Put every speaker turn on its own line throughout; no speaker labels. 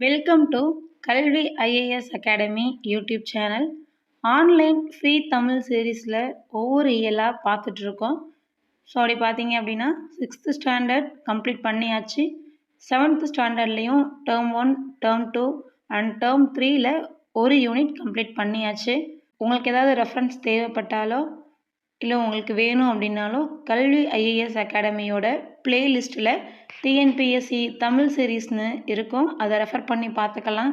Welcome to Kalvi IAS academy YouTube channel online free Tamil சீரீஸில் ஒவ்வொரு இயலாக பார்த்துட்ருக்கோம் ஸோ அப்படி பார்த்தீங்க அப்படின்னா சிக்ஸ்த்து ஸ்டாண்டர்ட் கம்ப்ளீட் பண்ணியாச்சு. Seventh ஸ்டாண்டர்ட்லேயும் term one term two and term த்ரீயில் ஒரு யூனிட் கம்ப்ளீட் பண்ணியாச்சு. உங்களுக்கு ஏதாவது ரெஃபரன்ஸ் தேவைப்பட்டாலோ இல்லை உங்களுக்கு வேணும் அப்படின்னாலும் கல்வி ஐஏஎஸ் அகாடமியோட பிளேலிஸ்ட்டில் டிஎன்பிஎஸ்சி தமிழ் சீரீஸ்னு இருக்கும். அதை ரெஃபர் பண்ணி பார்த்துக்கலாம்.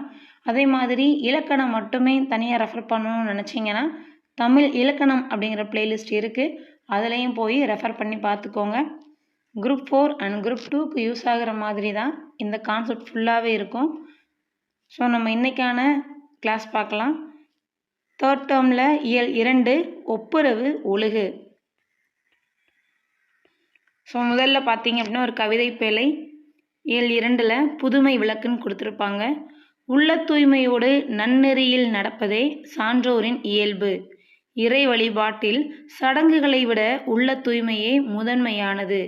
அதே மாதிரி இலக்கணம் மட்டுமே தனியாக ரெஃபர் பண்ணணும்னு நினச்சிங்கன்னா தமிழ் இலக்கணம் அப்படிங்கிற பிளேலிஸ்ட் இருக்குது அதுலேயும் போய் ரெஃபர் பண்ணி பார்த்துக்கோங்க. குரூப் ஃபோர் அண்ட் குரூப் டூக்கு யூஸ் ஆகிற மாதிரி தான் இந்த கான்செப்ட் ஃபுல்லாகவே இருக்கும். ஸோ நம்ம இன்றைக்கான கிளாஸ் பார்க்கலாம். தேர்ட் டேர்மில் இயல் இரண்டு ஒப்புரவு ஒழுகு. ஸோ முதல்ல பார்த்தீங்க அப்படின்னா ஒரு கவிதை பேழை ஏழு இரண்டில் புதுமை விளக்குன்னு கொடுத்துருப்பாங்க. உள்ள தூய்மையோடு நன்னெறியில் நடப்பதே சான்றோரின் இயல்பு. இறை வழிபாட்டில் சடங்குகளை விட உள்ள தூய்மையே முதன்மையானது.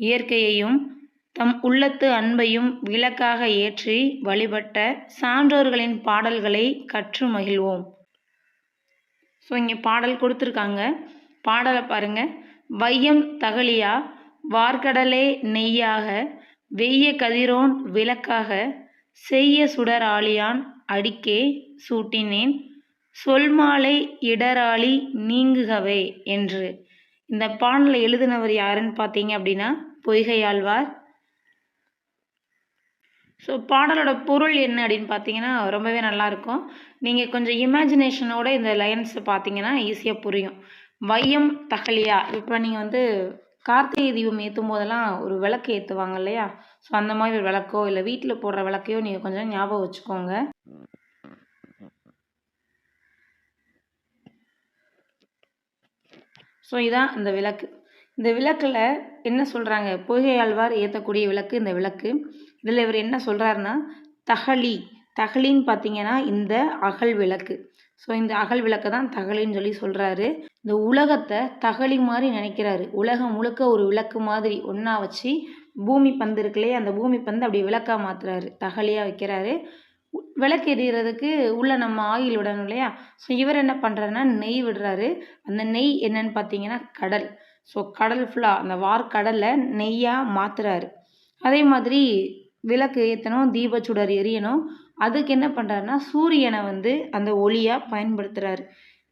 இயற்கையையும் தம் உள்ளத்து அன்பையும் விளக்காக ஏற்றி வழிபட்ட சான்றோர்களின் பாடல்களை கற்று மகிழ்வோம். ஸோ இங்கே பாடல் கொடுத்துருக்காங்க. பாடலை பாருங்க. வையம் தகலியா வார்கடலே நெய்யாக வெய்ய கதிரோன் விளக்காக செய்ய சுடர் ஆழியான் அடிக்கே சூட்டினேன். சொல்மாலை இடராளி நீங்குகவே என்று. இந்த பாடலை எழுதினவர் யாருன்னு பார்த்தீங்க அப்படின்னா பொய்கையாழ்வார். ஸோ பாடலோட பொருள் என்ன அப்படின்னு பார்த்தீங்கன்னா ரொம்பவே நல்லாயிருக்கும். நீங்கள் கொஞ்சம் இமேஜினேஷனோட இந்த லைன்ஸை பார்த்தீங்கன்னா ஈஸியாக புரியும். வையம் தகலியா. இப்போ நீங்கள் வந்து கார்த்திகை தீபம் ஏற்றும் போதெல்லாம் ஒரு விளக்கு ஏற்றுவாங்க இல்லையா? ஸோ அந்த மாதிரி ஒரு விளக்கோ இல்லை வீட்டில் போடுற விளக்கையோ நீங்கள் கொஞ்சம் ஞாபகம் வச்சுக்கோங்க. ஸோ இதான் இந்த விளக்கு. இந்த விளக்கில் என்ன சொல்கிறாங்க பொய்கையாழ்வார் ஏற்றக்கூடிய விளக்கு இந்த விளக்கு. இதில் இவர் என்ன சொல்கிறாருன்னா தகழி தகழின்னு பார்த்தீங்கன்னா இந்த அகல் விளக்கு. ஸோ இந்த அகல் விளக்கை தான் தகழின்னு சொல்லி சொல்கிறாரு இந்த உலகத்தை தகழி மாதிரி நினைக்கிறாரு. உலகம் முழுக்க ஒரு விளக்கு மாதிரி ஒன்றா வச்சு பூமி பந்து இருக்குல்லையே அந்த பூமி பந்து அப்படி விளக்காக மாற்றுறாரு தகழியாக வைக்கிறாரு. விளக்கு எரியறதுக்கு உள்ளே நம்ம ஆயில் விடணும் இல்லையா? ஸோ இவர் என்ன பண்ணுறாருன்னா நெய் விடுறாரு. அந்த நெய் என்னன்னு பார்த்தீங்கன்னா கடல். ஸோ கடல் ஃபுல்லாக அந்த வார்க்கடலை நெய்யாக மாற்றுறாரு அதே மாதிரி விளக்கு ஏற்றணும் தீபச்சுடர் எரியணும். அதுக்கு என்ன பண்ணுறாருன்னா சூரியனை வந்து அந்த ஒளியாக பயன்படுத்துகிறாரு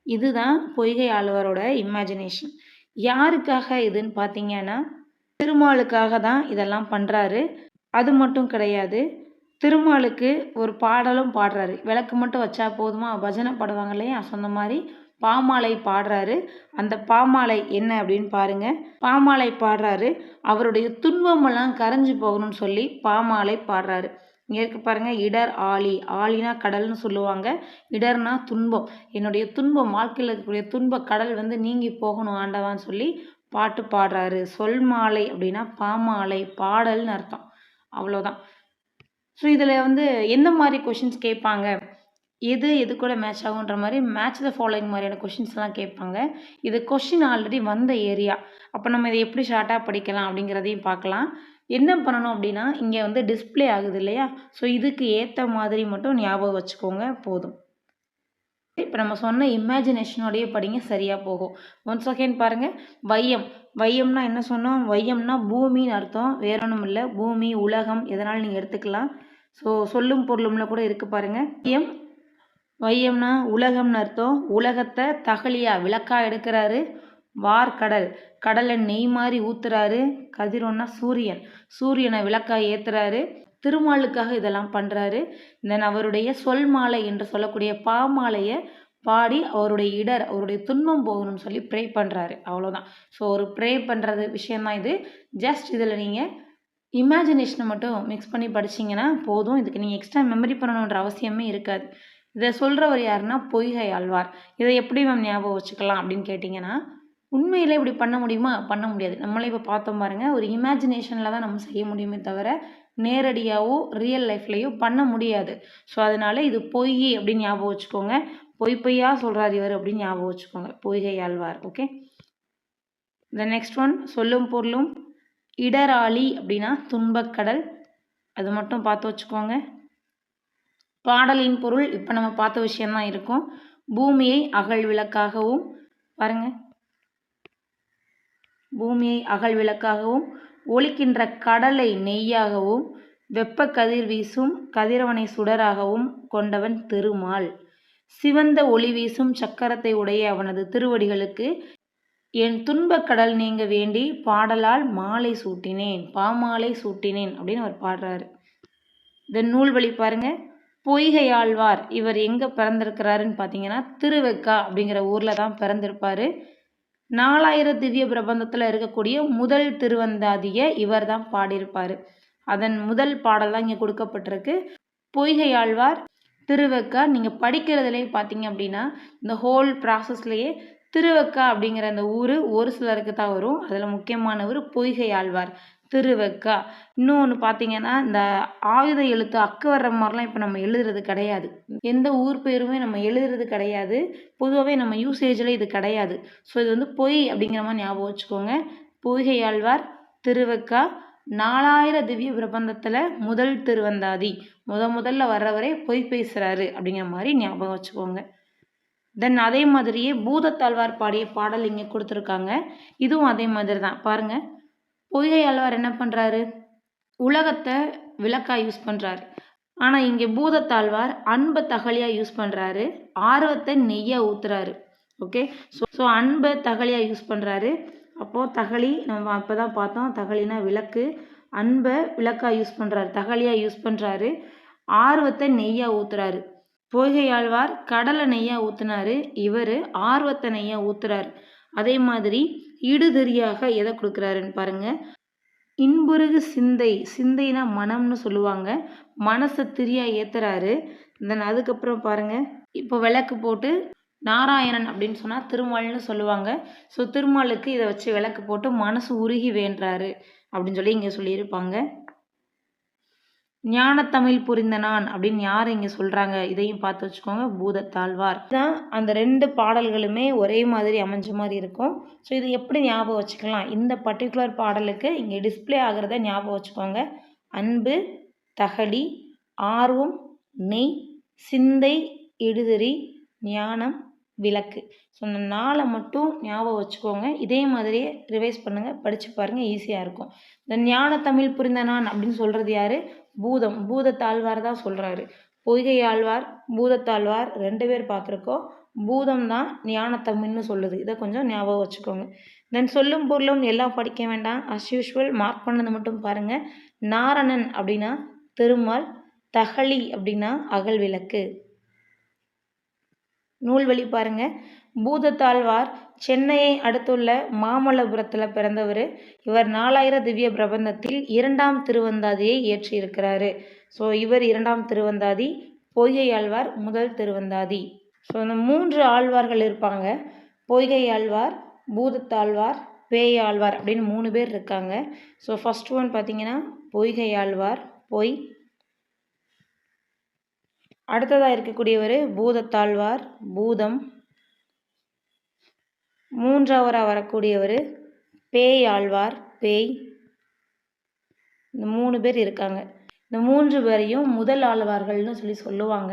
இதுதான் பொய்கை ஆழ்வாரோட இமேஜினேஷன் யாருக்காக இதுன்னு பார்த்தீங்கன்னா திருமாலுக்காக தான் இதெல்லாம் பண்ணுறாரு அது மட்டும் கிடையாது திருமாலுக்கு ஒரு பாடலும் பாடுறாரு. விளக்கு மட்டும் வச்சா போதுமா? பஜனை பாடுவாங்க இல்லையா? சொன்ன மாதிரி பாமாலை பாடுறாரு. அந்த பாமாலை என்ன அப்படின்னு பாருங்க. பாமாலை பாடுறாரு. அவருடைய துன்பமெல்லாம் கரைஞ்சு போகணும்னு சொல்லி பாமாலை பாடுறாரு. இங்கே இருக்கு பாருங்கள் இடர் ஆளி. ஆளினா கடல்னு சொல்லுவாங்க இடர்னா துன்பம். என்னுடைய துன்பம் வாழ்க்கையில் இருக்கக்கூடிய துன்ப கடல் வந்து நீங்கி போகணும் ஆண்டவான்னு சொல்லி பாட்டு பாடுறாரு. சொல் மாலை அப்படின்னா பாமாலை பாடல்னு அர்த்தம். அவ்வளோதான் ஸோ இதில் வந்து எந்த மாதிரி கொஷின்ஸ் கேட்பாங்க? எது எது கூட மேட்ச் ஆகுன்ற மாதிரி மேட்ச் த ஃபாலோயிங் மாதிரியான கொஷின்ஸ்லாம் கேட்பாங்க. இது கொஷின் ஆல்ரெடி வந்த ஏரியா அப்போ நம்ம இதை எப்படி ஷார்ட்டாக படிக்கலாம் அப்படிங்கிறதையும் பார்க்கலாம். என்ன பண்ணணும் அப்படின்னா இங்கே வந்து டிஸ்பிளே ஆகுது இல்லையா? ஸோ இதுக்கு ஏற்ற மாதிரி மட்டும் ஞாபகம் வச்சுக்கோங்க போதும். இப்போ நம்ம சொன்ன இமேஜினேஷனோடையே படிங்க சரியாக போகும். ஒன்ஸ் செகண்ட் பாருங்கள் வையம். வையம்னா என்ன சொன்னோம்? வையம்னா பூமின்னு அர்த்தம். வேற ஒன்றும் இல்லை. பூமி உலகம் எதனால் நீங்கள் எடுத்துக்கலாம். ஸோ சொல்லும் பொருளும்ல கூட இருக்குது பாருங்கள் வையம். வையம்னா உலகம்னு அர்த்தம். உலகத்தை தகலியாக விளக்கா எடுக்கிறாரு. வார்கடல். கடலை நெய் மாதிரி ஊத்துறாரு கதிரோன்னா சூரியன். சூரியனை விளக்காக ஏத்துறாரு. திருமாலுக்காக இதெல்லாம் பண்ணுறாரு தென் அவருடைய சொல் மாலை என்று சொல்லக்கூடிய பாமாலையை பாடி அவருடைய இடர் அவருடைய துன்பம் போகணும்னு சொல்லி ப்ரே பண்ணுறாரு அவ்வளோதான் ஸோ ஒரு ப்ரே பண்ணுறது விஷயந்தான் இது. ஜஸ்ட் இதில் நீங்கள் இமேஜினேஷனை மட்டும் மிக்ஸ் பண்ணி படிச்சிங்கன்னா போதும். இதுக்கு நீங்கள் எக்ஸ்ட்ரா மெமரி பண்ணணுன்ற அவசியமே இருக்காது. இதை சொல்கிறவர் யாருன்னா பொய்கை ஆழ்வார். இதை எப்படி மேம் ஞாபகம் வச்சுக்கலாம் அப்படின்னு கேட்டிங்கன்னா உண்மையில் இப்படி பண்ண முடியுமா? பண்ண முடியாது. நம்மளே இப்போ பார்த்தோம் பாருங்கள் ஒரு இமேஜினேஷனில் தான் நம்ம செய்ய முடியுமே தவிர நேரடியாகவோ ரியல் லைஃப்லேயோ பண்ண முடியாது. ஸோ அதனால் இது பொய் அப்படின்னு ஞாபகம் வச்சுக்கோங்க. பொய் பொய்யா சொல்கிறார் இவர் அப்படின்னு ஞாபகம் வச்சுக்கோங்க. Poigai Alvar. Okay the next one சொல்லும் பொருளும் இடராளி அப்படின்னா துன்பக்கடல். அது மட்டும் பார்த்து வச்சுக்கோங்க. பாடலின் பொருள் இப்போ நம்ம பார்த்த விஷயம்தான் இருக்கும். பூமியை அகல் விளக்காகவும் பாருங்கள் பூமியை அகல் விளக்காகவும் ஒழிக்கின்ற கடலை நெய்யாகவும் வெப்ப கதிர் வீசும் கதிரவனை சுடராகவும் கொண்டவன் திருமால். சிவந்த ஒளி வீசும் சக்கரத்தை உடைய அவனது திருவடிகளுக்கு என் துன்பக் கடல் நீங்க வேண்டி பாடலால் மாலை சூட்டினேன் பாமாலை சூட்டினேன் அப்படின்னு அவர் பாடுறாரு. இந்த நூல் வழி பாருங்க பொய்கையாழ்வார் இவர் எங்கே பிறந்திருக்கிறாருன்னு பார்த்தீங்கன்னா திருவெக்கா அப்படிங்கிற ஊரில் தான் பிறந்திருப்பார். நாலாயிரம் திவ்ய பிரபந்தத்தில் இருக்கக்கூடிய முதல் திருவந்தாதியை இவர் தான் பாடியிருப்பார். அதன் முதல் பாடல் தான் இங்கே கொடுக்கப்பட்டிருக்கு. பொய்கையாழ்வார் திருவக்கா நீங்கள் படிக்கிறதுலேயே பார்த்தீங்க அப்படின்னா இந்த ஹோல் ப்ராசஸ்லேயே திருவக்கா அப்படிங்கிற அந்த ஊர் ஒரு சிலருக்கு தான் வரும். அதில் முக்கியமானவர் பொய்கை ஆழ்வார். திருவெக்கா. இன்னொன்று பார்த்தீங்கன்னா இந்த ஆயுத எழுத்து அக்கு வர்ற மாதிரிலாம் இப்போ நம்ம எழுதுறது கிடையாது. எந்த ஊர் பேருமே நம்ம எழுதுறது கிடையாது. பொதுவாகவே நம்ம யூசேஜில் இது கிடையாது. ஸோ இது வந்து பொய் அப்படிங்கிற மாதிரி ஞாபகம் வச்சுக்கோங்க. பொய்கையாழ்வார் திருவக்கா திருவெக்கா நாலாயிரம் திவ்ய பிரபந்தத்தில் முதல் திருவந்தாதி. முத முதல்ல வர்றவரே பொய் பேசுகிறாரு அப்படிங்கிற மாதிரி ஞாபகம் வச்சுக்கோங்க. தென் அதே மாதிரியே பூதத்தாழ்வார் பாடிய பாடல் இங்கே கொடுத்துருக்காங்க. இதுவும் அதே மாதிரி தான் பாருங்கள் பொய்கை ஆழ்வார் என்ன பண்ணுறாரு உலகத்தை விளக்காக யூஸ் பண்ணுறாரு ஆனால் இங்கே பூதத்தாழ்வார் அன்பை தகலியாக யூஸ் பண்ணுறாரு ஆர்வத்தை நெய்யாக ஊற்றுறாரு ஓகே ஸோ ஸோ அன்பை தகலியாக யூஸ் பண்ணுறாரு அப்போது தகழி நம்ம அப்போ தான் பார்த்தோம் தகழினா விளக்கு. அன்பை விளக்காக யூஸ் பண்ணுறாரு தகழியாக யூஸ் பண்ணுறாரு ஆர்வத்தை நெய்யாக ஊற்றுறாரு பொய்கை ஆழ்வார் கடலை நெய்யாக ஊற்றுனாரு இவர் ஆர்வத்தை நெய்யாக ஊற்றுறாரு அதே மாதிரி இடுதறியாக எதை கொடுக்குறாருன்னு பாருங்கள் இன்புருகு சிந்தை சிந்தைனா மனம்னு சொல்லுவாங்க. மனசை திரியாக ஏற்றுறாரு தென் அதுக்கப்புறம் பாருங்கள் இப்போ விளக்கு போட்டு நாராயணன் அப்படின்னு சொன்னால் திருமால்னு சொல்லுவாங்க. ஸோ திருமாலுக்கு இதை வச்சு விளக்கு போட்டு மனசு உருகி வேண்டுறாரு அப்படின்னு சொல்லி இங்கே சொல்லியிருப்பாங்க. ஞானத்தமிழ் புரிந்த நான் அப்படின்னு யார் இங்கே சொல்கிறாங்க இதையும் பார்த்து வச்சுக்கோங்க. பூதத்தாழ்வார். தான் அந்த ரெண்டு பாடல்களுமே ஒரே மாதிரி அமைஞ்ச மாதிரி இருக்கும். ஸோ இது எப்படி ஞாபகம் வச்சுக்கலாம்? இந்த பர்டிகுலர் பாடலுக்கு இங்கே டிஸ்பிளே ஆகிறத ஞாபகம் வச்சுக்கோங்க. அன்பு தகடி ஆர்வம் நெய் சிந்தை இடுதறி ஞானம் விளக்கு. ஸோ இந்த நாளை மட்டும் ஞாபகம் வச்சுக்கோங்க. இதே மாதிரியே ரிவைஸ் பண்ணுங்கள் படித்து பாருங்கள் ஈஸியாக இருக்கும். இந்த ஞான தமிழ் புரிந்த நான் அப்படின்னு சொல்கிறது யார்? பூதம் பூதத்தாழ்வார் தான் சொல்கிறாரு பொய்கை ஆழ்வார் பூதத்தாழ்வார் ரெண்டு பேர் பார்த்துருக்கோம். பூதம் தான் ஞானத்தமிழ்னு சொல்லுது. இதை கொஞ்சம் ஞாபகம் வச்சுக்கோங்க. தென் சொல்லும் பொருளும் எல்லாம் படிக்க வேண்டாம். அஸ் யூஷுவல் மார்க் பண்ணது மட்டும் பாருங்கள் நாரணன் அப்படின்னா திருமால் தகழி அப்படின்னா அகல் விளக்கு. நூல்வழி பாருங்கள் பூதத்தாழ்வார் சென்னையை அடுத்துள்ள மாமல்லபுரத்தில் பிறந்தவர். இவர் நாலாயிரம் திவ்ய பிரபந்தத்தில் இரண்டாம் திருவந்தாதியை இயற்றியிருக்கிறாரு ஸோ இவர் இரண்டாம் திருவந்தாதி பொய்கை ஆழ்வார் முதல் திருவந்தாதி. ஸோ இந்த மூன்று ஆழ்வார்கள் இருப்பாங்க. பொய்கை ஆழ்வார் பூதத்தாழ்வார் பேய் ஆழ்வார் அப்படின்னு மூணு பேர் இருக்காங்க. ஸோ ஃபஸ்ட் ஒன் பார்த்தீங்கன்னா பொய்கை ஆழ்வார் பொய். அடுத்ததாக இருக்கக்கூடியவர் பூதத்தாழ்வார் பூதம். மூன்றாவராக வரக்கூடியவர் பேய் ஆழ்வார் பேய். இந்த மூணு பேர் இருக்காங்க. இந்த மூன்று பேரையும் முதல் ஆழ்வார்கள்னு சொல்லி சொல்லுவாங்க.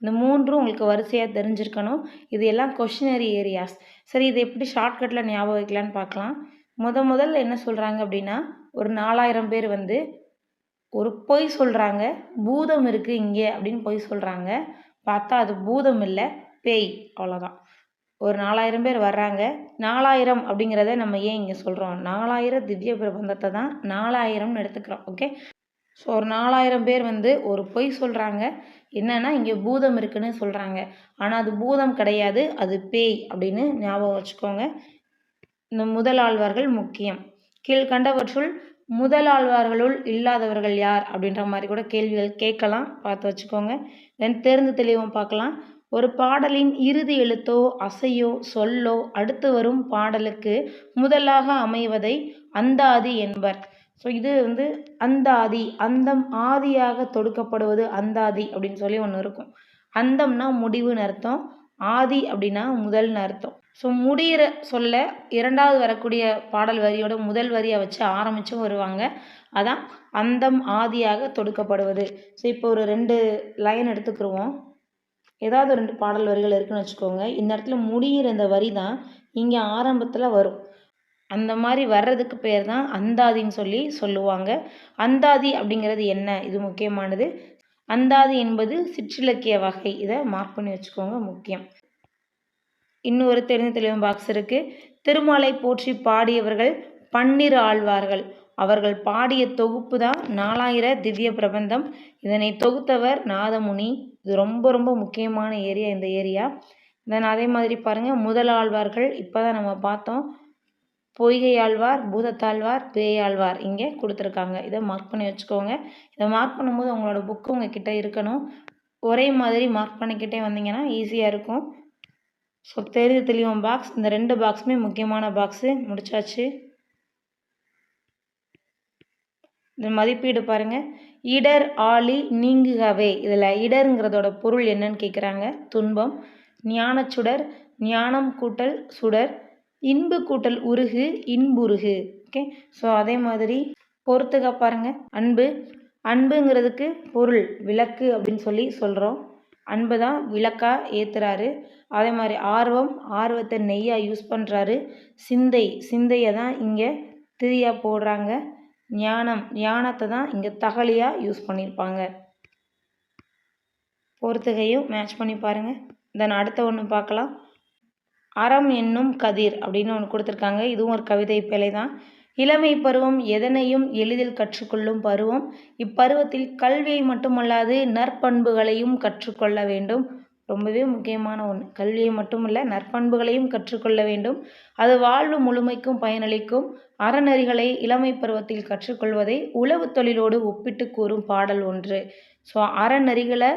இந்த மூன்றும் உங்களுக்கு வரிசையாக தெரிஞ்சிருக்கணும். இது எல்லாம் கொஷினரி ஏரியாஸ் சரி இதை எப்படி ஷார்ட்கட்டில் ஞாபகம் வைக்கலான்னு பார்க்கலாம். முத முதல்ல என்ன சொல்கிறாங்க அப்படின்னா ஒரு நாலாயிரம் பேர் வந்து ஒரு பொய் சொல்கிறாங்க பூதம் இருக்குது இங்கே அப்படின்னு பொய் சொல்கிறாங்க பார்த்தா அது பூதம் இல்லை பேய். அவ்வளோதான் ஒரு நாலாயிரம் பேர் வர்றாங்க. நாலாயிரம் அப்படிங்கிறத நம்ம ஏன் இங்கே சொல்கிறோம் நாலாயிரம் திவ்ய பிரபந்தத்தை தான் நாலாயிரம்னு எடுத்துக்கிறோம். ஓகே ஸோ ஒரு நாலாயிரம் பேர் வந்து ஒரு பொய் சொல்கிறாங்க என்னென்னா இங்கே பூதம் இருக்குன்னு சொல்கிறாங்க ஆனால் அது பூதம் கிடையாது அது பேய் அப்படின்னு ஞாபகம் வச்சுக்கோங்க. இந்த முதலாழ்வார்கள் முக்கியம். கீழ்கண்டவற்றுள் முதலாழ்வார்களுள் இல்லாதவர்கள் யார் அப்படின்ற மாதிரி கூட கேள்விகள் கேட்கலாம். பார்த்து வச்சுக்கோங்க. தென் தெரிந்து தெளிவும் பார்க்கலாம். ஒரு பாடலின் இறுதி எழுத்தோ அசையோ சொல்லோ அடுத்து வரும் பாடலுக்கு முதலாக அமைவதை அந்தாதி என்பர். ஸோ இது வந்து அந்தாதி அந்தம் ஆதியாக தொடுக்கப்படுவது அந்தாதி அப்படின்னு சொல்லி ஒன்று இருக்கும். அந்தம்னா முடிவுன்னு அர்த்தம் ஆதி அப்படின்னா முதல்னு அர்த்தம். ஸோ முடிகிற சொல்ல இரண்டாவது வரக்கூடிய பாடல் வரியோட முதல் வரியை வச்சு ஆரம்பிச்சும் வருவாங்க. அதான் அந்தம் ஆதியாக தொடுக்கப்படுவது. ஸோ இப்போ ஒரு ரெண்டு லைன் எடுத்துக்கிருவோம். ஏதாவது ரெண்டு பாடல் வரிகள் இருக்குன்னு வச்சுக்கோங்க. இந்த இடத்துல முடிகிற இந்த வரி தான் இங்கே ஆரம்பத்தில் வரும். அந்த மாதிரி வர்றதுக்கு பேர் தான் அந்தாதின்னு சொல்லி சொல்லுவாங்க. அந்தாதி அப்படிங்கிறது என்ன? இது முக்கியமானது. அந்தாதி என்பது சிற்றிலக்கிய வகை. இதை மார்க் பண்ணி வச்சுக்கோங்க முக்கியம். இன்னொரு தெரிஞ்ச தெளிவும் பாக்ஸ் இருக்குது திருமாலை போற்றி பாடியவர்கள் பன்னிரு ஆழ்வார்கள். அவர்கள் பாடிய தொகுப்பு தான் நாலாயிர திவ்ய பிரபந்தம். இதனை தொகுத்தவர் நாதமுனி இது ரொம்ப ரொம்ப முக்கியமான ஏரியா இந்த ஏரியா. தென் அதே மாதிரி பாருங்கள் முதல் ஆழ்வார்கள் இப்போ தான் நம்ம பார்த்தோம். பொய்கை ஆழ்வார் பூதத்தாழ்வார் பேயாழ்வார் இங்கே கொடுத்துருக்காங்க. இதை மார்க் பண்ணி வச்சுக்கோங்க. இதை மார்க் பண்ணும்போது உங்களோட புக்கு உங்கக்கிட்ட இருக்கணும். ஒரே மாதிரி மார்க் பண்ணிக்கிட்டே வந்தீங்கன்னா ஈஸியாக இருக்கும். ஸோ தெரிஞ்சு தெளிவம் பாக்ஸ் இந்த ரெண்டு பாக்ஸுமே முக்கியமான பாக்ஸு முடிச்சாச்சு இந்த மதிப்பீடு பாருங்கள் இடர் ஆளி நீங்குகவே. இதில் இடருங்கிறதோட பொருள் என்னன்னு கேட்குறாங்க துன்பம் ஞானச்சுடர் ஞானம் கூட்டல் சுடர் இன்பு கூட்டல் உருகு இன்புருகு. ஓகே? ஸோ அதே மாதிரி பொறுத்துக்க பாருங்கள் அன்பு. அன்புங்கிறதுக்கு பொருள் விளக்கு அப்படின்னு சொல்லி சொல்கிறோம் அன்பு தான் விளக்காக ஏற்றுறாரு அதே மாதிரி ஆர்வம் ஆர்வத்தை நெய்யாக யூஸ் பண்ணுறாரு சிந்தை சிந்தையை தான் இங்கே திரியாக போடுறாங்க. ஞானம் ஞானத்தை தான் இங்கே தகலியாக யூஸ் பண்ணியிருப்பாங்க பொறுத்துகையும் மேட்ச் பண்ணி பாருங்கள் தென் அடுத்த ஒன்று பார்க்கலாம். அறம் என்னும் கதிர் அப்படின்னு ஒன்று கொடுத்துருக்காங்க. இதுவும் ஒரு கவிதை பிழை தான். இளமை பருவம் எதனையும் எளிதில் கற்றுக்கொள்ளும் பருவம். இப்பருவத்தில் கல்வியை மட்டுமல்லாது நற்பண்புகளையும் கற்றுக்கொள்ள வேண்டும். ரொம்பவே முக்கியமான ஒன்று கல்வியை மட்டுமல்ல நற்பண்புகளையும் கற்றுக்கொள்ள வேண்டும். அது வாழ்வு முழுமைக்கும் பயனளிக்கும். அறநெறிகளை இளமை பருவத்தில் கற்றுக்கொள்வதை உழவு தொழிலோடு ஒப்பிட்டு கூறும் பாடல் ஒன்று. ஸோ அறநெறிகளை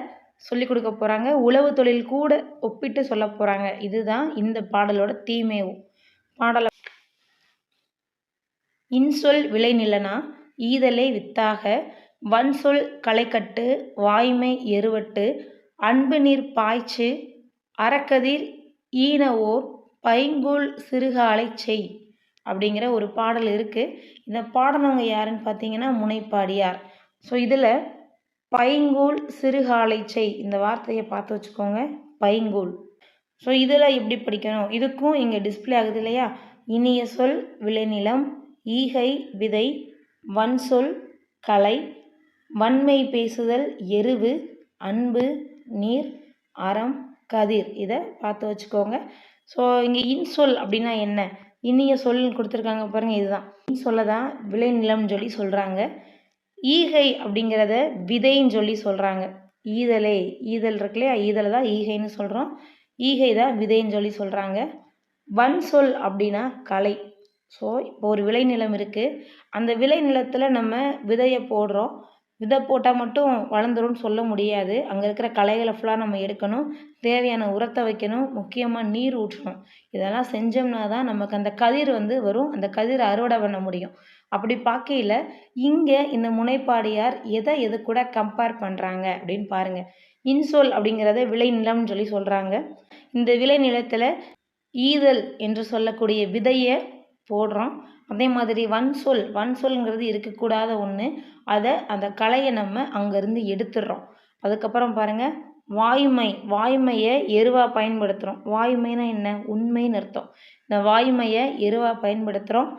சொல்லிக் கொடுக்க போகிறாங்க உழவு தொழில் கூட ஒப்பிட்டு சொல்ல போகிறாங்க இதுதான் இந்த பாடலோட தீமையும் பாடல இன்சொல் விளைநிலனா? ஈதலை வித்தாக. வன்சொல் களைக்கட்டு. வாய்மை எருவட்டு. அன்பு நீர் பாய்ச்சு அறக்கதிர் ஈனவோர் பைங்கூழ் சிறுகாலை செய் அப்படிங்கிற ஒரு பாடல் இருக்குது இந்த பாடினவங்க யாருன்னு பார்த்தீங்கன்னா முனைப்பாடியார். ஸோ இதில் பைங்கூழ் சிறுகாலை செய் இந்த வார்த்தையை பார்த்து வச்சுக்கோங்க. பைங்கூழ். ஸோ இதில் எப்படி படிக்கணும்? இதுக்கும் இங்கே டிஸ்பிளே ஆகுது இல்லையா? இனிய சொல் விளைநிலம் ஈகை விதை வன்சொல் கலை வன்மை பேசுதல் எருவு அன்பு நீர் அறம் கதிர். இதை பார்த்து வச்சுக்கோங்க. ஸோ இங்கே இன்சொல் அப்படின்னா என்ன? இனிய சொல் கொடுத்துருக்காங்க பாருங்கள் இதுதான். இன்சொல்லை தான் விளைநிலம்னு சொல்லி சொல்கிறாங்க ஈகை அப்படிங்கிறத விதைன்னு சொல்லி சொல்கிறாங்க ஈதலே ஈதல் இருக்கு இல்லையா? ஈதலை தான் ஈகைன்னு சொல்கிறோம் ஈகை தான் விதைன்னு சொல்லி சொல்கிறாங்க வன் சொல் அப்படின்னா கலை. ஸோ இப்போ ஒரு விளைநிலம் இருக்குது அந்த விளைநிலத்தில் நம்ம விதையை போடுறோம். விதை போட்டால் மட்டும் வளர்ந்துரும்னு சொல்ல முடியாது. அங்கே இருக்கிற களைகளை ஃபுல்லாக நம்ம எடுக்கணும். தேவையான உரத்தை வைக்கணும். முக்கியமாக நீர் ஊற்றணும். இதெல்லாம் செஞ்சோம்னா தான் நமக்கு அந்த கதிர் வந்து வரும். அந்த கதிரை அறுவடை பண்ண முடியும். அப்படி பார்க்கையில் இங்கே இந்த முனைப்பாடியார் எதை எது கூட கம்பேர் பண்ணுறாங்க அப்படின்னு பாருங்கள் இன்சொல் அப்படிங்கிறத விளைநிலம்னு சொல்லி சொல்கிறாங்க இந்த விளைநிலத்தில் ஈதல் என்று சொல்லக்கூடிய விதையை போடுறோம். அதே மாதிரி வன்சொல் வன்சொல்ங்கிறது இருக்கக்கூடாத ஒன்று அதை அந்த கலையை நம்ம அங்கேருந்து எடுத்துடுறோம். அதுக்கப்புறம் பாருங்கள் வாய்மை வாய்மையை எருவாக பயன்படுத்துகிறோம் வாய்மைனா என்ன? உண்மைன்னு அர்த்தம். இந்த வாய்மையை எருவாக பயன்படுத்துகிறோம்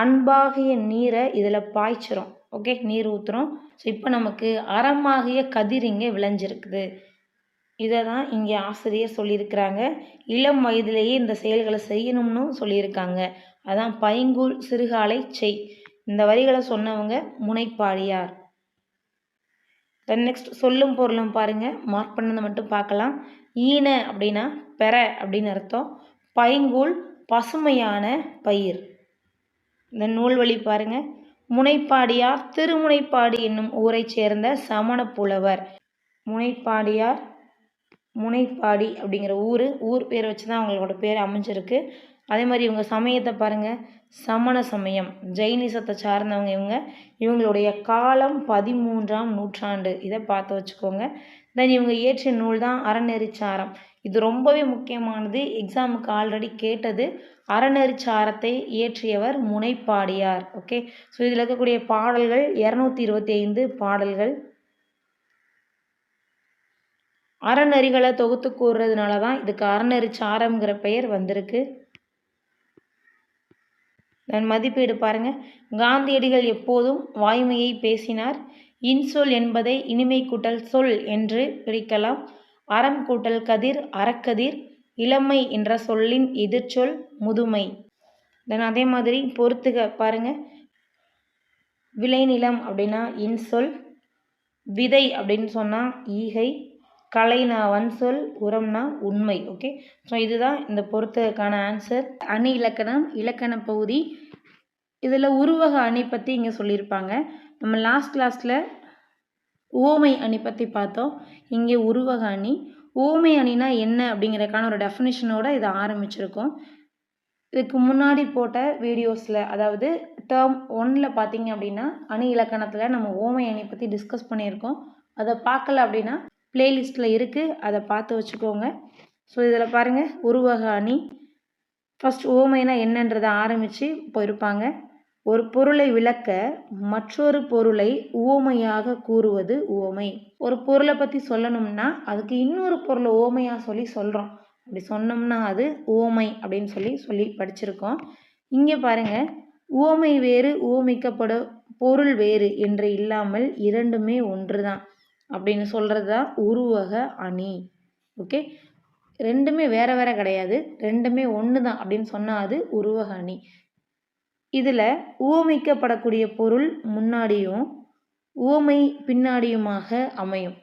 அன்பாகிய நீரை இதில் பாய்ச்சிரும் ஓகே நீர் ஊற்றுறோம் ஸோ இப்போ நமக்கு அறமாகிய கதிர் இங்கே விளைஞ்சிருக்குது. இதை தான் இங்கே ஆசிரியர் சொல்லியிருக்கிறாங்க. இளம் வயதிலேயே இந்த செயல்களை செய்யணும்னு சொல்லியிருக்காங்க. அதான் பைங்கூழ் சிறுகாலை செய். இந்த வரிகளை சொன்னவங்க முனைப்பாடியார். தென் நெக்ஸ்ட் சொல்லும் பொருளும் பாருங்கள் மார்க் பண்ணதை மட்டும் பார்க்கலாம். ஈன அப்படின்னா பெற அப்படின்னு அர்த்தம். பைங்கூழ் பசுமையான பயிர். இந்த நூல்வழி பாருங்கள் முனைப்பாடியார் திருமுனைப்பாடி என்னும் ஊரைச் சேர்ந்த சமண புலவர். முனைப்பாடியார் முனைப்பாடி அப்படிங்கிற ஊர். ஊர் பேர் வச்சு தான் அவங்களோட பேர் அமைஞ்சிருக்கு. அதே மாதிரி இவங்க சமயத்தை பாருங்கள் சமண சமயம். ஜெயினிசத்தை சார்ந்தவங்க இவங்க. இவங்களுடைய காலம் பதிமூன்றாம் நூற்றாண்டு. இதை பார்த்து வச்சுக்கோங்க. தென் இவங்க இயற்றிய நூல் தான் அறநெறிச்சாரம். இது ரொம்பவே முக்கியமானது. எக்ஸாமுக்கு ஆல்ரெடி கேட்டது. அறநெறிச்சாரத்தை இயற்றியவர் முனைப்பாடியார். ஓகே ஸோ இதில் இருக்கக்கூடிய பாடல்கள் இரநூத்தி இருபத்தி ஐந்து பாடல்கள். அறநெறிகளை தொகுத்து கூறுறதுனால தான் இதுக்கு அறநெறிச்சாரம்ங்கிற பெயர் வந்திருக்கு. நான் மதிப்பீடு பாருங்க. காந்தியடிகள் எப்போதும் வாய்மையை பேசினார். இன்சொல் என்பதை இனிமை கூட்டல் சொல் என்று பிரிக்கலாம். அறம் கூட்டல் கதிர் அறக்கதிர் இளமை என்ற சொல்லின் எதிர்ச்சொல் முதுமை. தென் அதே மாதிரி பொறுத்துக பாருங்க. விளைநிலம் அப்படின்னா இன்சொல் விதை அப்படின்னு சொன்னால் ஈகை கலைனா வன்சொல் உரம்னா உண்மை ஓகே ஸோ இதுதான் இந்த பொருத்ததுக்கான ஆன்சர் அணி இலக்கணம் இலக்கண பகுதி. இதில் உருவக அணி பற்றி இங்கே சொல்லியிருப்பாங்க. நம்ம லாஸ்ட் கிளாஸில் ஓமை அணி பற்றி பார்த்தோம். இங்கே உருவக அணி. ஓமை அணினா என்ன அப்படிங்கிறதுக்கான ஒரு டெஃபினிஷனோட இதை ஆரம்பிச்சிருக்கோம். இதுக்கு முன்னாடி போட்ட வீடியோஸில் அதாவது டேர்ம் ஒன்னில் பார்த்தீங்க அப்படின்னா அணி இலக்கணத்தில் நம்ம ஓமை அணி பற்றி டிஸ்கஸ் பண்ணியிருக்கோம். அதை பார்க்கல அப்படின்னா ப்ளேலிஸ்ட்டில் இருக்குது அதை பார்த்து வச்சுக்கோங்க. ஸோ இதில் பாருங்கள் உருவக அணி. ஃபஸ்ட் ஓமைனா என்னன்றதை ஆரம்பித்து போயிருப்பாங்க ஒரு பொருளை விளக்க மற்றொரு பொருளை உவமையாக கூறுவது உவமை. ஒரு பொருளை பற்றி சொல்லணும்னா அதுக்கு இன்னொரு பொருளை ஓமையாக சொல்லி சொல்கிறோம் அப்படி சொன்னோம்னா அது ஓமை அப்படின்னு சொல்லி சொல்லி படிச்சிருக்கோம். இங்கே பாருங்கள் உவமை வேறு ஓமிக்கப்படும் பொருள் வேறு என்று இல்லாமல் இரண்டுமே ஒன்று தான் அப்படின்னு சொல்கிறது தான் உருவக அணி. ஓகே? ரெண்டுமே வேறு வேறு கிடையாது. ரெண்டுமே ஒன்று தான் அப்படின்னு சொன்னால் அது உருவக அணி. இதில் உவமைக்கப்படக்கூடிய பொருள் முன்னாடியும் உவமை பின்னாடியுமாக அமையும்.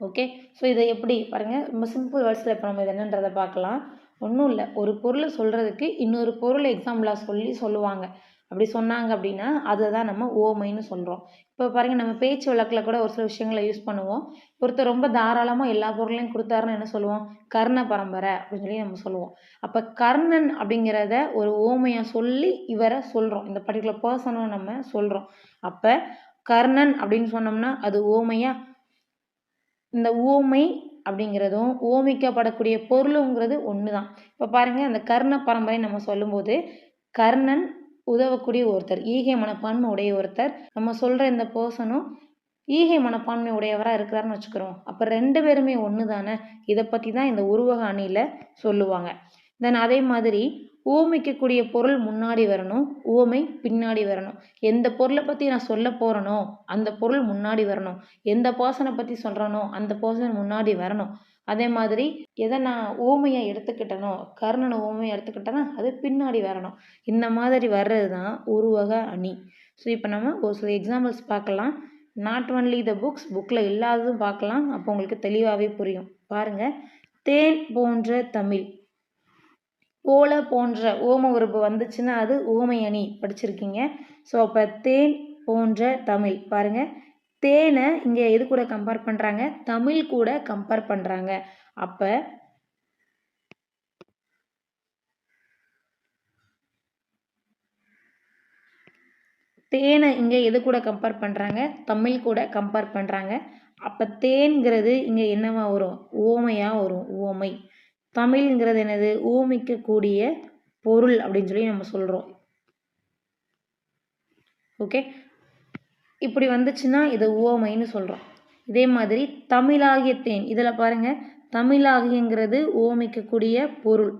ஓகே? ஸோ இதை எப்படி? பாருங்கள் ரொம்ப சிம்பிள் வேர்ட்ஸில் இப்போ நம்ம இது என்னன்றதை பார்க்கலாம். ஒன்றும் இல்லை. ஒரு பொருளை சொல்கிறதுக்கு இன்னொரு பொருளை எக்ஸாம்பிளாக சொல்லி சொல்லுவாங்க. அப்படி சொன்னாங்க அப்படின்னா அதை தான் நம்ம ஓமைன்னு சொல்கிறோம் இப்போ பாருங்கள் நம்ம பேச்சு வழக்கில் கூட ஒரு சில விஷயங்களை யூஸ் பண்ணுவோம். ஒருத்தர் ரொம்ப தாராளமாக எல்லா பொருளையும் கொடுத்தாருன்னு என்ன சொல்லுவோம்? கர்ண பரம்பரை அப்படின்னு சொல்லி நம்ம சொல்லுவோம். அப்போ கர்ணன் அப்படிங்கிறத ஒரு ஓமையாக சொல்லி இவரை சொல்கிறோம் இந்த பர்டிகுலர் பர்சனை நம்ம சொல்கிறோம் அப்போ கர்ணன் அப்படின்னு சொன்னோம்னா அது ஓமையா? இந்த ஓமை அப்படிங்கிறதும் ஓமிக்கப்படக்கூடிய பொருளுங்கிறது ஒன்று தான் இப்போ பாருங்கள் அந்த கர்ண பரம்பரை நம்ம சொல்லும்போது கர்ணன் உதவக்கூடிய ஒருத்தர் ஈகை மனப்பான்மை உடைய ஒருத்தர். நம்ம சொல்கிற இந்த பர்சனும் ஈகை மனப்பான்மை உடையவராக இருக்கிறாருன்னு வச்சுக்கிறோம். அப்போ ரெண்டு பேருமே ஒன்று தானே இதை பற்றி தான் இந்த உருவக அணியில் சொல்லுவாங்க. தென் அதே மாதிரி ஊமைக்கக்கூடிய பொருள் முன்னாடி வரணும் ஊமை பின்னாடி வரணும். எந்த பொருளை பற்றி நான் சொல்ல போகிறேனோ அந்த பொருள் முன்னாடி வரணும். எந்த பர்சனை பற்றி சொல்கிறேனோ அந்த பர்சன் முன்னாடி வரணும். அதே மாதிரி எதை நான் ஊமையை எடுத்துக்கிட்டனோ கர்ணனை ஊமையை எடுத்துக்கிட்டேன்னா அது பின்னாடி வரணும். இந்த மாதிரி வர்றது தான் உருவக அணி. ஸோ இப்போ நம்ம ஒரு சில எக்ஸாம்பிள்ஸ் பார்க்கலாம். நாட் ஒன்லி த புக்ஸ் புக்கில் இல்லாததும் பார்க்கலாம். அப்போ உங்களுக்கு தெளிவாகவே புரியும். பாருங்கள் தேன் போன்ற தமிழ். போல போன்ற ஓம உறுப்பு வந்துச்சுன்னா அது ஓமை அணி படிச்சிருக்கீங்க. ஸோ அப்போ தேன் போன்ற தமிழ். பாருங்கள் தேனை இங்கே எது கூட கம்பேர் பண்ணுறாங்க தமிழ் கூட கம்பேர் பண்ணுறாங்க அப்போ தேனை இங்கே எது கூட கம்பேர் பண்ணுறாங்க தமிழ் கூட கம்பேர் பண்ணுறாங்க அப்போ தேன்கிறது இங்கே என்னவா வரும்? ஓமையாக வரும். ஓமை. தமிழ்ங்கிறது என்னது? ஓமிக்கக்கூடிய பொருள் அப்படின்னு சொல்லி நம்ம சொல்கிறோம் ஓகே இப்படி வந்துச்சுன்னா இதை உவமைன்னு சொல்கிறோம் இதே மாதிரி தமிழாகிய தேன் இதில் பாருங்கள் தமிழாகியங்கிறது ஓமிக்கக்கூடிய பொருள்.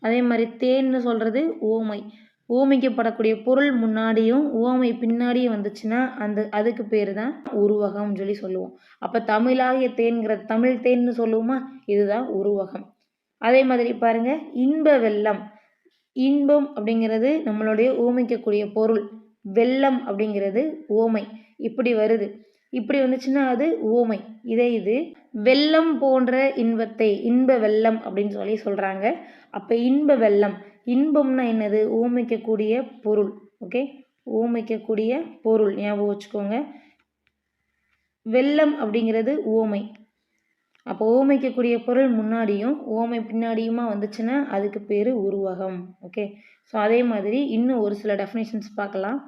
அதே மாதிரி தேன்னு சொல்கிறது ஓமை ஓமிக்கப்படக்கூடிய பொருள் முன்னாடியும் ஓமை பின்னாடியும் வந்துச்சுன்னா அந்த அதுக்கு பேர் தான் உருவகம்னு சொல்லி சொல்லுவோம். அப்போ தமிழாகிய தேன்கிற தமிழ் தேன்னு சொல்லுவோமா? இதுதான் உருவகம். அதே மாதிரி பாருங்கள் இன்ப வெள்ளம். இன்பம் அப்படிங்கிறது நம்மளுடைய ஊமிக்கக்கூடிய பொருள். வெள்ளம் அப்படிங்கிறது ஓமை. இப்படி வருது. இப்படி வந்துச்சுன்னா அது ஓமை. இதே இது வெள்ளம் போன்ற இன்பத்தை இன்ப வெள்ளம் அப்படின்னு சொல்லி சொல்கிறாங்க அப்போ இன்ப வெள்ளம் இன்பம்னா என்னது? ஊமைக்கக்கூடிய பொருள். ஓகே? ஊமைக்கக்கூடிய பொருள். ஞாபகம் வச்சுக்கோங்க. வெள்ளம் அப்படிங்கிறது ஓமை. அப்போ ஓமைக்கக்கூடிய பொருள் முன்னாடியும் ஓமை பின்னாடியுமா வந்துச்சுன்னா அதுக்கு பேர் உருவகம். ஓகே ஸோ அதே மாதிரி இன்னும் ஒரு சில டெஃபினேஷன்ஸ் பார்க்கலாம்.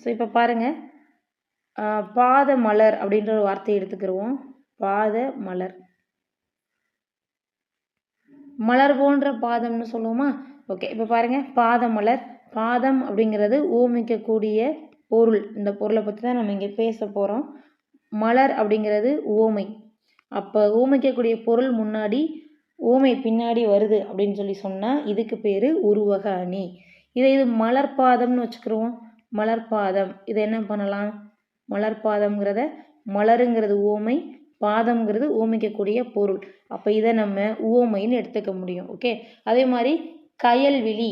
ஸோ இப்போ பாருங்கள் பாத மலர் அப்படின்ற ஒரு வார்த்தையை எடுத்துக்கிடுவோம் பாத மலர். மலர் போன்ற பாதம்னு சொல்லுவோமா? ஓகே இப்போ பாருங்கள் பாத மலர். பாதம் அப்படிங்கிறது ஓமிக்கக்கூடிய பொருள். இந்த பொருளை பற்றி தான் நம்ம இங்கே பேச போகிறோம் மலர் அப்படிங்கிறது ஓமை அப்போ ஊமைக்கக்கூடிய பொருள் முன்னாடி ஊமை பின்னாடி வருது அப்படின்னு சொல்லி சொன்னால் இதுக்கு பேர் உருவக அணி இதை இது மலர்பாதம்னு வச்சுக்கிறோம் மலர்பாதம். இதை என்ன பண்ணலாம்? மலர்பாதம்ங்கிறத மலருங்கிறது ஊமை பாதம்ங்கிறது ஊமைக்கக்கூடிய பொருள். அப்போ இதை நம்ம ஊமைன்னு எடுத்துக்க முடியும். ஓகே? அதே மாதிரி கயல்விழி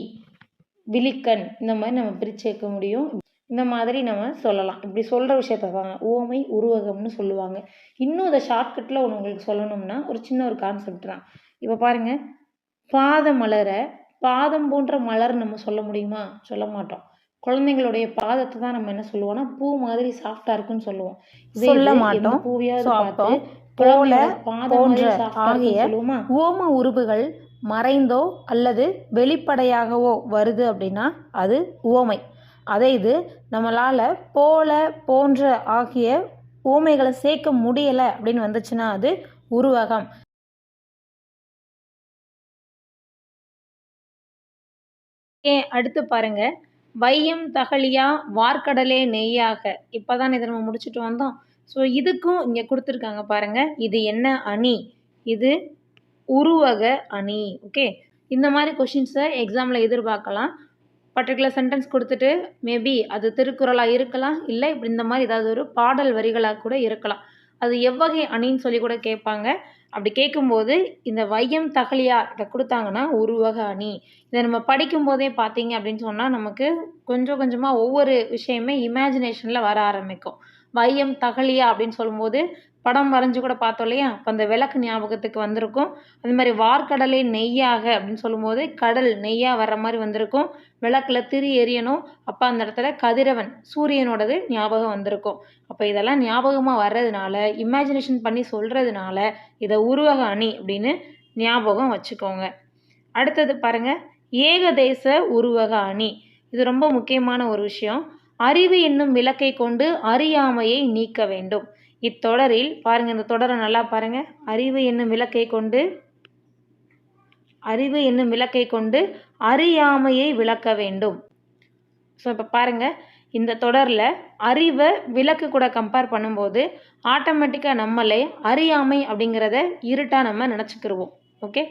விழிக்கண் இந்த மாதிரி நம்ம பிரிச்சுக்க முடியும். இந்த மாதிரி நம்ம சொல்லலாம். இப்படி சொல்கிற விஷயத்த தான் ஓமை உருவகம்னு சொல்லுவாங்க. இன்னும் இதை ஷார்ட்கட்டில் ஒன்று உங்களுக்கு சொல்லணும்னா ஒரு சின்ன ஒரு கான்செப்ட் தான். இப்போ பாருங்கள் பாத மலரை பாதம் போன்ற மலர் நம்ம சொல்ல முடியுமா? சொல்ல மாட்டோம். குழந்தைங்களுடைய பாதத்தை தான் நம்ம என்ன சொல்லுவோம்னா பூ மாதிரி சாஃப்டா இருக்குன்னு சொல்லுவோம்.
சொல்ல மாட்டோம்.
பூவையாவது பார்த்து
போல, ஆகிய ஓம உருபுகள் மறைந்தோ அல்லது வெளிப்படையாகவோ வருது அப்படின்னா அது உவமை அதே இது நம்மளால் போல போன்ற ஆகிய ஊமைகளை சேர்க்க முடியலை அப்படின்னு வந்துச்சுன்னா அது உருவகம்.
அடுத்து பாருங்க. வையம் தகலியா வார்க்கடலே நெய்யாக. இப்போதான் இதை நம்ம முடிச்சுட்டு வந்தோம். ஸோ இதுக்கும் இங்கே கொடுத்துருக்காங்க பாருங்க. இது என்ன அணி? இது உருவக அணி. ஓகே இந்த மாதிரி கொஷின்ஸை எக்ஸாமில் எதிர்பார்க்கலாம். பர்டிகுலர் சென்டென்ஸ் கொடுத்துட்டு மேபி அது திருக்குறளாக இருக்கலாம் இல்லை இப்படி இந்த மாதிரி ஏதாவது ஒரு பாடல் வரிகளாக கூட இருக்கலாம். அது எவ்வகை அணின்னு சொல்லி கூட கேட்பாங்க. அப்படி கேட்கும்போது இந்த வையம் தகலியா இதை கொடுத்தாங்கன்னா உருவக அணி. இதை நம்ம படிக்கும் போதே பார்த்தீங்க அப்படின்னு சொன்னால் நமக்கு கொஞ்சம் கொஞ்சமாக ஒவ்வொரு விஷயமே இமேஜினேஷனில் வர ஆரம்பிக்கும். வையம் தகலியா அப்படின்னு சொல்லும்போது படம் வரைஞ்சு கூட பார்த்தோம் இல்லையா? அப்போ அந்த விளக்கு ஞாபகத்துக்கு வந்திருக்கும். அது மாதிரி வார்க்கடலே நெய்யாக அப்படின்னு சொல்லும்போது கடல் நெய்யாக வர்ற மாதிரி வந்திருக்கும். விளக்கில் திரி எரியணும். அப்போ அந்த இடத்துல கதிரவன் சூரியனோடது ஞாபகம் வந்திருக்கும். அப்போ இதெல்லாம் ஞாபகமாக வர்றதுனால இமேஜினேஷன் பண்ணி சொல்கிறதுனால இதை உருவக அணி அப்படின்னு ஞாபகம் வச்சுக்கோங்க. அடுத்தது பாருங்கள் ஏகதேச உருவக அணி. இது ரொம்ப முக்கியமான ஒரு விஷயம். அறிவு என்னும் விளக்கை கொண்டு அறியாமையை நீக்க வேண்டும். இத்தொடரில் பாருங்கள் இந்த தொடரை நல்லா பாருங்கள் அறிவு என்னும் விளக்கை கொண்டு அறிவு என்னும் விளக்கை கொண்டு அறியாமையை விளக்க வேண்டும். ஸோ இப்போ பாருங்கள் இந்த தொடரில் அறிவை விளக்கு கூட கம்பேர் பண்ணும்போது ஆட்டோமேட்டிக்காக நம்மளே அறியாமை அப்படிங்கிறத இருட்டாக நம்ம நினச்சிக்கிருவோம். ஓகே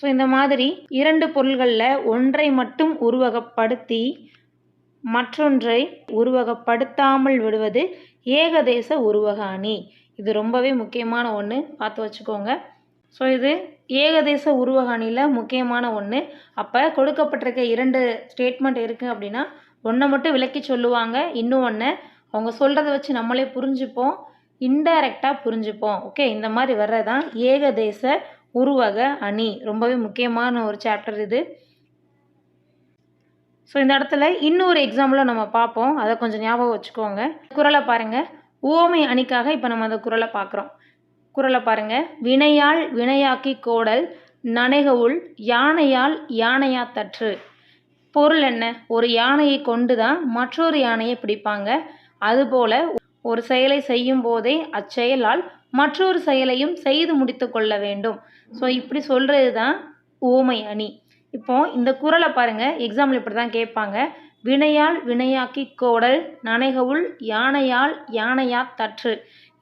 ஸோ இந்த மாதிரி இரண்டு பொருள்களில் ஒன்றை மட்டும் உருவகப்படுத்தி மற்றொன்றை உருவகப்படுத்தாமல் விடுவது ஏகதேச உருவக அணி இது ரொம்பவே முக்கியமான ஒன்று பார்த்து வச்சுக்கோங்க. ஸோ இது ஏகதேச உருவக அணியில் முக்கியமான ஒன்று அப்போ கொடுக்கப்பட்டிருக்க இரண்டு ஸ்டேட்மெண்ட் இருக்குது அப்படின்னா ஒன்றை மட்டும் விளக்கி சொல்லுவாங்க. இன்னும் ஒன்று அவங்க சொல்கிறத வச்சு நம்மளே புரிஞ்சுப்போம். இன்டைரக்டாக புரிஞ்சுப்போம். ஓகே இந்த மாதிரி வர்றதான் ஏகதேச உருவக அணி ரொம்பவே முக்கியமான ஒரு சாப்டர் இது. ஸோ இந்த இடத்துல இன்னொரு எக்ஸாம்பிளும் நம்ம பார்ப்போம். அதை கொஞ்சம் ஞாபகம் வச்சுக்கோங்க. குரலை பாருங்கள் ஓமை அணிக்காக இப்போ நம்ம அந்த குரலை பார்க்குறோம். குரலை பாருங்கள் வினையால் வினையாக்கி கோடல் நனைகவுள் யானையால் யானையா தற்று. பொருள் என்ன? ஒரு யானையை கொண்டு தான் மற்றொரு யானையை பிடிப்பாங்க. அதுபோல் ஒரு செயலை செய்யும் போதே அச்செயலால் மற்றொரு செயலையும் செய்து முடித்து கொள்ள வேண்டும். ஸோ இப்படி சொல்கிறது தான் ஓமை அணி. இப்போ இந்த குரலை பாருங்க. எக்ஸாம்பிள் இப்படி தான் கேட்பாங்க. வினையால் வினையாக்கி கோடல் நனைகவுள் யானையால் யானையா தற்று.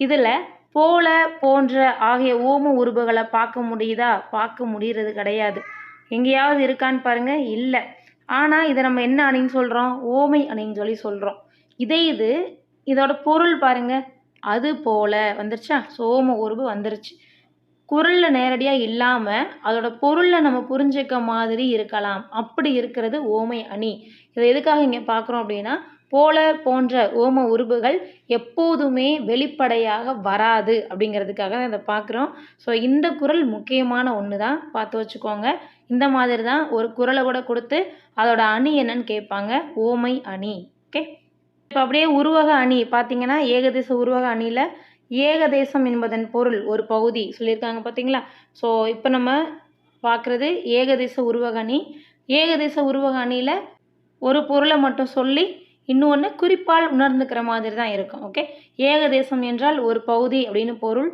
இதில் போல போன்ற ஆகிய ஓம உருபுகளை பார்க்க முடியுதா? பார்க்க முடிகிறது கிடையாது. எங்கேயாவது இருக்கான்னு பாருங்க. இல்லை. ஆனால் இதை நம்ம என்ன அணின்னு சொல்கிறோம் ஓமை அணின்னு சொல்லி சொல்கிறோம் இதே இது இதோட பொருள் பாருங்க. அது போல வந்துருச்சா? சோம உருவு வந்துருச்சு. குரலில் நேரடியாக இல்லாமல் அதோட பொருளை நம்ம புரிஞ்சுக்க மாதிரி இருக்கலாம். அப்படி இருக்கிறது ஓமை அணி. இதை எதுக்காக இங்கே பார்க்குறோம் அப்படின்னா போல போன்ற ஓம உருபுகள் எப்போதுமே வெளிப்படையாக வராது அப்படிங்கிறதுக்காக தான் இதை பார்க்குறோம் ஸோ இந்த குரல் முக்கியமான ஒன்று தான். பார்த்து வச்சுக்கோங்க. இந்த மாதிரி தான் ஒரு குரலை கூட கொடுத்து அதோட அணி என்னன்னு கேட்பாங்க. ஓமை அணி. ஓகே? இப்போ அப்படியே உருவக அணி. பார்த்தீங்கன்னா ஏகதேச உருவக அணியில் ஏகதேசம் என்பதன் பொருள் ஒரு பகுதி சொல்லியிருக்காங்க பார்த்தீங்களா? ஸோ இப்போ நம்ம பார்க்குறது ஏகதேச உருவகணி ஏகதேச உருவகணியில் ஒரு பொருளை மட்டும் சொல்லி இன்னொன்று குறிப்பால் உணர்ந்துக்கிற மாதிரி தான் இருக்கும் ஓகே ஏகதேசம் என்றால் ஒரு பகுதி அப்படின்னு பொருள்.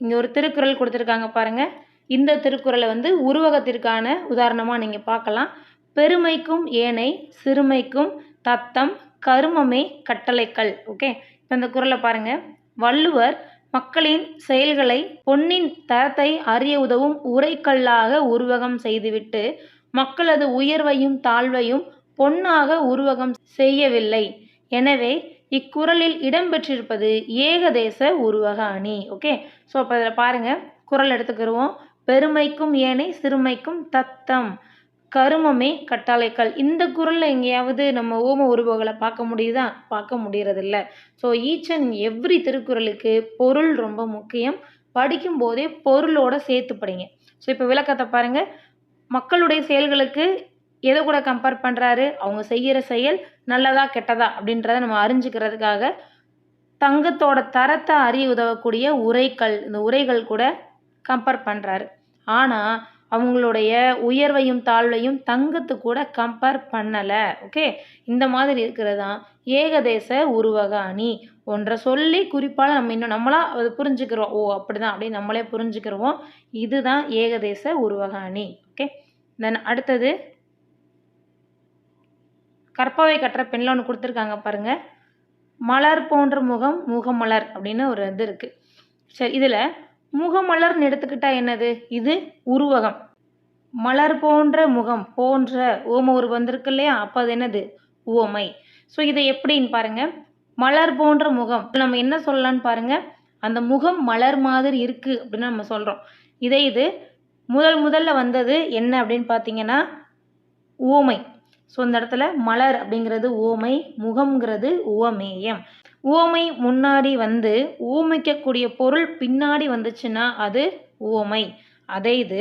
இங்கே ஒரு திருக்குறள் கொடுத்துருக்காங்க பாருங்கள் இந்த திருக்குறளை வந்து உருவகத்திற்கான உதாரணமாக நீங்கள் பார்க்கலாம். பெருமைக்கும் ஏனை சிறுமைக்கும் தத்தம் கருமமே கட்டளைக்கல் ஓகே இப்போ இந்த குறளை பாருங்கள் வள்ளுவர் மக்களின் செயல்களை பொன்னின் தரத்தை அறிய உதவும் உரைக்கல்லாக உருவகம் செய்துவிட்டு மக்களது உயர்வையும் தாழ்வையும் பொன்னாக உருவகம் செய்யவில்லை. எனவே இக்குறளில் இடம்பெற்றிருப்பது ஏகதேச உருவக அணி. ஓகே? ஸோ அப்போ இதில் பாருங்கள் குறள் எடுத்துக்கிடுவோம் பெருமைக்கும் ஏனை சிறுமைக்கும் தத்தம். கருமமே கட்டளைக்கல் இந்த குறளில் எங்கேயாவது நம்ம ஓம உருவகளை பார்க்க முடியுதா? பார்க்க முடியறதில்ல. ஸோ ஈச் அண்ட் எவ்ரி திருக்குறளுக்கு பொருள் ரொம்ப முக்கியம். படிக்கும் போதே பொருளோட சேர்த்து படிங்க. ஸோ இப்போ விளக்கத்தை பாருங்கள் மக்களுடைய செயல்களுக்கு எதை கூட கம்பேர் பண்ணுறாரு அவங்க செய்கிற செயல் நல்லதா கெட்டதா அப்படின்றத நம்ம அறிஞ்சுக்கிறதுக்காக தங்கத்தோட தரத்தை அறிய உதவக்கூடிய உரைகள் இந்த உரைகள் கூட கம்பேர் பண்ணுறாரு ஆனால் அவங்களுடைய உயர்வையும் தாழ்வையும் தங்கத்து கூட கம்பேர் பண்ணலை. ஓகே இந்த மாதிரி இருக்கிறது தான் ஏகதேச உருவக அணி ஒன்றை சொல்லி குறிப்பால் நம்ம இன்னும் நம்மளா அதை புரிஞ்சுக்கிறோம். ஓ அப்படிதான் அப்படின்னு நம்மளே புரிஞ்சுக்கிறோம் இதுதான் ஏகதேச உருவக அணி ஓகே தென் அடுத்தது கற்பவை கட்டுற பெண்ணில் ஒன்று கொடுத்துருக்காங்க பாருங்க. மலர் போன்ற முகம் முகமலர் அப்படின்னு ஒரு இது இருக்குது சரி இதில் முகமலர்னு எடுத்துக்கிட்டா என்னது? இது உருவகம். மலர் போன்ற முகம் போன்ற ஓம ஒரு வந்திருக்கு இல்லையா? அப்போ அது என்னது? உவமை ஸோ இதை எப்படின்னு பாருங்க. மலர் போன்ற முகம். நம்ம என்ன சொல்லலாம்னு பாருங்க. அந்த முகம் மலர் மாதிரி இருக்கு அப்படின்னு நம்ம சொல்கிறோம் இதே இது முதல் முதல்ல வந்தது என்ன அப்படின்னு பார்த்தீங்கன்னா ஓமை. ஸோ இந்த இடத்துல மலர் அப்படிங்கிறது ஓமை முகம்ங்கிறது உவமேயம் ஊமை முன்னாடி வந்து ஊமைக்கக்கூடிய பொருள் பின்னாடி வந்துச்சுன்னா அது ஊமை. அதே இது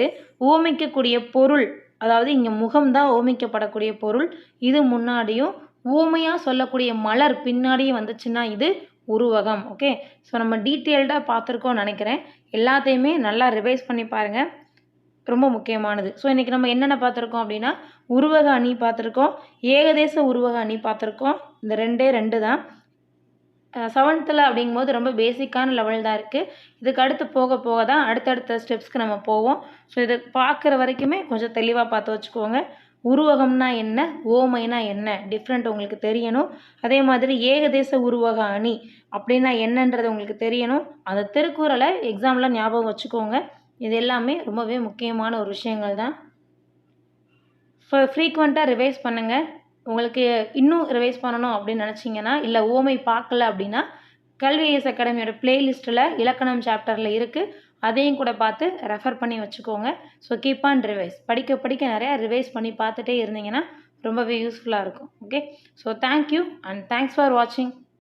ஊமைக்கக்கூடிய பொருள் அதாவது இங்கே முகம்தான் ஓமிக்கப்படக்கூடிய பொருள் இது முன்னாடியும் ஊமையாக சொல்லக்கூடிய மலர் பின்னாடியும் வந்துச்சுன்னா இது உருவகம். ஓகே? ஸோ நம்ம டீட்டெயில்டாக பார்த்துருக்கோம்னு நினைக்கிறேன். எல்லாத்தையுமே நல்லா ரிவைஸ் பண்ணி பாருங்கள் ரொம்ப முக்கியமானது. ஸோ இன்றைக்கி நம்ம என்னென்ன பார்த்துருக்கோம் அப்படின்னா உருவக அணி பார்த்துருக்கோம் ஏகதேச உருவக அணி பார்த்துருக்கோம். இந்த ரெண்டே ரெண்டு தான். செவன்த்தில் அப்படிங்கும்போது ரொம்ப பேசிக்கான லெவல் தான் இருக்குது இதுக்கு அடுத்து போக போக தான் அடுத்தடுத்த ஸ்டெப்ஸ்க்கு நம்ம போவோம். ஸோ இது பார்க்குற வரைக்குமே கொஞ்சம் தெளிவாக பார்த்து வச்சுக்கோங்க. உருவகம்னா என்ன? ஓமைனா என்ன? டிஃப்ரெண்ட் உங்களுக்கு தெரியணும். அதே மாதிரி ஏகதேச உருவக அணி அப்படின்னா என்னன்றது உங்களுக்கு தெரியணும். அந்த திருக்குறளை எக்ஸாமில் ஞாபகம் வச்சுக்கோங்க. இது எல்லாமே ரொம்பவே முக்கியமான ஒரு விஷயங்கள் தான். ஃப்ரீக்வெண்ட்டாக ரிவைஸ் பண்ணுங்கள் உங்களுக்கு இன்னும் ரிவைஸ் பண்ணணும் அப்படின்னு நினச்சிங்கன்னா இல்லை ஓமை பார்க்கல அப்படின்னா கல்விஎஸ் அகாடமியோட பிளேலிஸ்ட்டில் இலக்கணம் சாப்டரில் இருக்குது அதையும் கூட பார்த்து ரெஃபர் பண்ணி வச்சுக்கோங்க. ஸோ கீப் ஆன் ரிவைஸ் படிக்க படிக்க நிறையா ரிவைஸ் பண்ணி பார்த்துட்டே இருந்தீங்கன்னா ரொம்பவே யூஸ்ஃபுல்லாக இருக்கும். Okay so thank you and thanks for வாட்சிங்